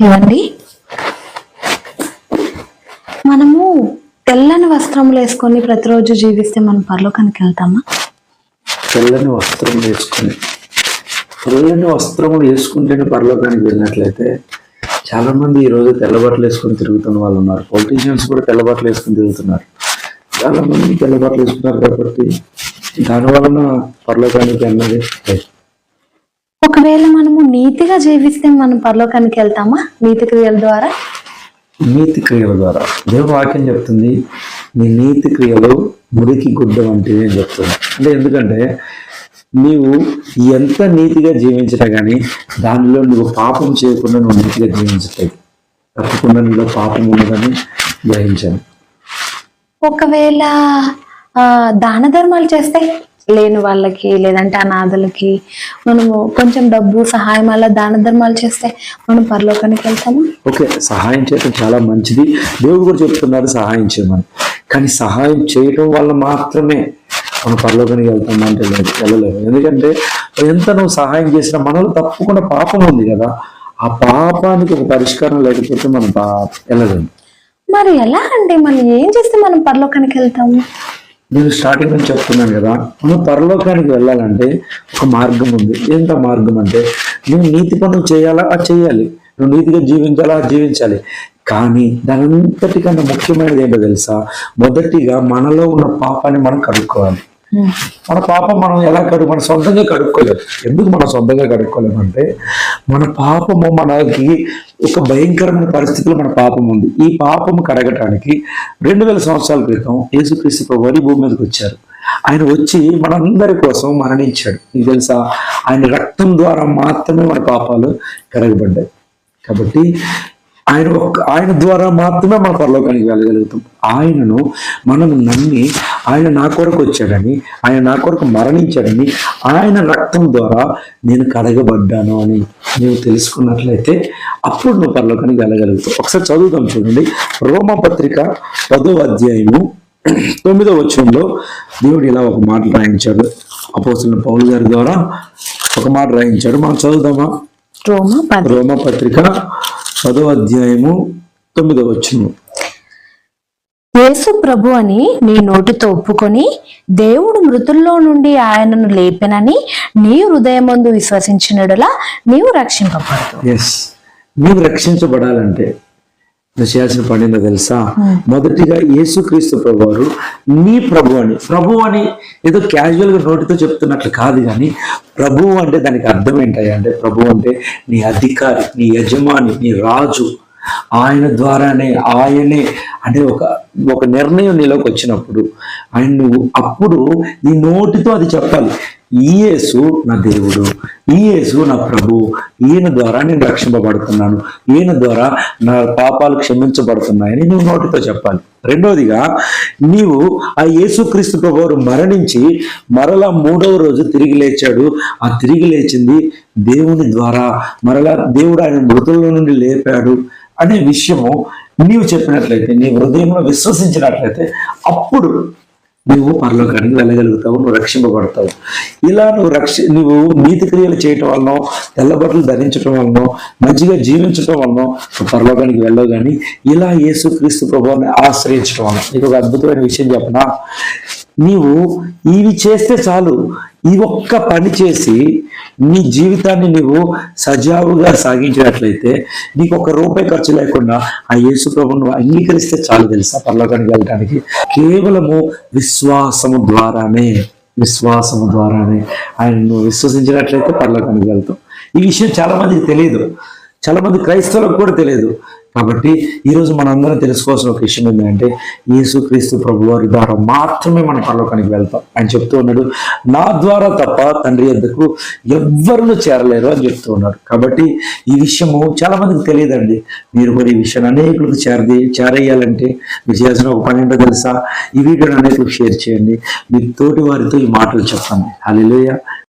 ఇవ్వండి మనము తెల్లని వస్త్రములు వేసుకొని ప్రతిరోజు జీవిస్తే మనం పరలోకానికి వెళ్తామా? తెల్లని వస్త్రం వేసుకొని. తెల్లని వస్త్రములు వేసుకుంటేనే పరలోకానికి వెళ్ళినట్లయితే చాలా మంది ఈరోజు తెల్లబట్టలు వేసుకొని తిరుగుతున్న వాళ్ళు ఉన్నారు. పొలిటీషియన్స్ కూడా తెల్లబట్టలు వేసుకొని తిరుగుతున్నారు. చాలా మంది తెల్లబట్టలు వేసుకున్నారు కాబట్టి దాని వలన పరలోకానికి అన్నది లేదు. ఒకవేళ మనము నీతిగా జీవిస్తే మనం పరలోకానికి వెళ్తామా? నీతి క్రియల ద్వారా? నీతి క్రియల ద్వారా. దేవుడు వాక్యం చెప్తుంది నీ నీతి క్రియలు మురికి గుడ్డ వంటివి అని చెప్తుంది. అంటే ఎందుకంటే నీవు ఎంత నీతిగా జీవించినా కానీ దానిలో నువ్వు పాపం చేయకుండా నువ్వు నీతిగా జీవించట్లేదు తప్పకుండా నీలో పాపం ఉన్నదని గ్రహించాను. ఒకవేళ ఆ, దాన ధర్మాలు చేస్తే లేని వాళ్ళకి లేదంటే అనాథలకి మనము కొంచెం డబ్బు సహాయం అలా దాన ధర్మాలు చేస్తే మనం పరలోకానికి వెళ్తామా? ఓకే సహాయం చేయడం చాలా మంచిది. దేవుడు కూడా చెప్తున్నారు సహాయం చేయమని. కానీ సహాయం చేయటం వల్ల మాత్రమే మనం పరలోకానికి వెళ్తాం అంటే లేదు వెళ్ళలేము. ఎందుకంటే ఎంత నువ్వు సహాయం చేసినా మనలో తప్పకుండా పాపం ఉంది కదా. ఆ పాపానికి ఒక పరిష్కారం లేకపోతే మనం వెళ్ళలేము. మరి ఎలా అంటే మనం ఏం చేస్తే మనం పరలోకానికి వెళ్తాము? నేను స్టార్టింగ్ నుంచి చెప్తున్నాను కదా మనం పరలోకానికి వెళ్ళాలంటే ఒక మార్గం ఉంది. ఎంత మార్గం అంటే నువ్వు నీతి పనులు చేయాలా? అది చేయాలి. నువ్వు నీతిగా జీవించాలా? జీవించాలి. కానీ దానంతటికన్నా ముఖ్యమైనది ఏంటో తెలుసా? మొదటిగా మనలో ఉన్న పాపాన్ని మనం కడుక్కోవాలి. మన పాపం మనం ఎలా కడు మన సొంతంగా కడుక్కోలేము ఎందుకు మనం సొంతంగా కడుక్కోలేమంటే మన పాపము మనకి ఒక భయంకరమైన పరిస్థితిలో మన పాపం ఉంది. ఈ పాపం కడగటానికి రెండు వేల సంవత్సరాల క్రితం యేసుక్రీస్తు ప్రభు భూమి మీదకి వచ్చారు. ఆయన వచ్చి మనందరి కోసం మరణించాడు. మీకు తెలుసా? ఆయన రక్తం ద్వారా మాత్రమే మన పాపాలు కడగబడ్డాయి. కాబట్టి ఆయన ఆయన ద్వారా మాత్రమే మన పరలోకానికి వెళ్ళగలుగుతాం. ఆయనను మనం నమ్మి ఆయన నా కొరకు వచ్చాడని ఆయన నా కొరకు మరణించాడని ఆయన రక్తం ద్వారా నేను కడగబడ్డాను అని నువ్వు తెలుసుకున్నట్లయితే అప్పుడు నువ్వు పరలోకానికి వెళ్ళగలుగుతావు. ఒకసారి చదువుదాం చూడండి. రోమా పత్రిక పదో అధ్యాయము తొమ్మిదో వచనంలో దేవుడు ఇలా ఒక మాట రాయించాడు. అపోస్తుల పౌలు గారి ద్వారా ఒక మాట రాయించాడు. మనం చదువుదామా? రోమా పత్రిక పదో అధ్యాయము తొమ్మిదో వచ్చును యేసు ప్రభు అని నీ నోటితో ఒప్పుకొని దేవుడు మృతుల్లో నుండి ఆయనను లేపెనని నీ హృదయమందు విశ్వసించినడులా నీవు రక్షింపబడదు ఎస్ నీవు రక్షించబడాలంటే నువ్వు చేయాల్సిన పని ఏందో తెలుసా మొదటిగా యేసుక్రీస్తు ప్రభు వారు నీ ప్రభు అని ప్రభు అని ఏదో క్యాజువల్గా నోటితో చెప్తున్నట్లు కాదు కానీ ప్రభు అంటే దానికి అర్థం ఏంటయ్యా అంటే ప్రభు అంటే నీ అధికారి నీ యజమాని నీ రాజు. ఆయన ద్వారానే ఆయనే అంటే ఒక ఒక నిర్ణయం నీలోకి వచ్చినప్పుడు ఆయన నువ్వు అప్పుడు నీ నోటితో అది చెప్పాలి. ఈ నా దేవుడు ఈ యేసు నా ప్రభు ఈయన ద్వారా నేను రక్షింపబడుతున్నాను ఈయన ద్వారా నా పాపాలు క్షమించబడుతున్నాయని నువ్వు నోటితో చెప్పాలి. రెండవదిగా నీవు ఆ యేసుక్రీస్తు ప్రభువారు మరణించి మరలా మూడవ రోజు తిరిగి లేచాడు. ఆ తిరిగి లేచింది దేవుని ద్వారా. మరలా దేవుడు ఆయన మృతుల్లో నుండి లేపాడు అనే విషయము నీవు చెప్పినట్లయితే నీ హృదయంలో విశ్వసించినట్లయితే అప్పుడు నువ్వు పరలోకానికి వెళ్ళగలుగుతావు నువ్వు రక్షింపబడతావు. ఇలా నువ్వు రక్ష నువ్వు నీతి క్రియలు చేయటం వలన తెల్లబట్టలు ధరించడం వలన మంచిగా జీవించటం వలన పరలోకానికి వెళ్ళవు కానీ ఇలా యేసుక్రీస్తు ప్రభువాన్ని ఆశ్రయించడం వలన. నీకు ఒక అద్భుతమైన విషయం చెప్పనా? నీవు ఇవి చేస్తే చాలు. ఈ ఒక్క పని చేసి నీ జీవితాన్ని నీవు సజావుగా సాగించినట్లయితే నీకు ఒక రూపాయి ఖర్చు లేకుండా ఆ యేసు ప్రభువు అంగీకరిస్తే చాలు తెలుసా పరలోకానికి వెళ్ళడానికి కేవలము విశ్వాసము ద్వారానే విశ్వాసము ద్వారానే ఆయన నువ్వు విశ్వసించినట్లయితే పరలోకానికి వెళ్తావు. ఈ విషయం చాలా మందికి తెలియదు. చాలా మంది క్రైస్తవులకు కూడా తెలియదు. కాబట్టి ఈరోజు మనందరం తెలుసుకోవాల్సిన ఒక విషయం ఏంటంటే యేసుక్రీస్తు ప్రభు వారి ద్వారా మాత్రమే మన పరలోకానికి వెళ్తాం ఆయన చెప్తూ ఉన్నాడు. నా ద్వారా తప్ప తండ్రి వద్దకు ఎవ్వరూ చేరలేరు అని చెప్తూ ఉన్నాడు. కాబట్టి ఈ విషయము చాలా మందికి తెలియదండి. మీరు కూడా ఈ విషయాన్ని అనేకులకు చేరది చేరేయాలంటే మీరు చేసిన ఒక పని ఏంటో తెలుసా? ఈ వీడియోని అనేకులకు షేర్ చేయండి. మీ తోటి వారితో ఈ మాటలు చెప్పండి. హల్లెలూయా.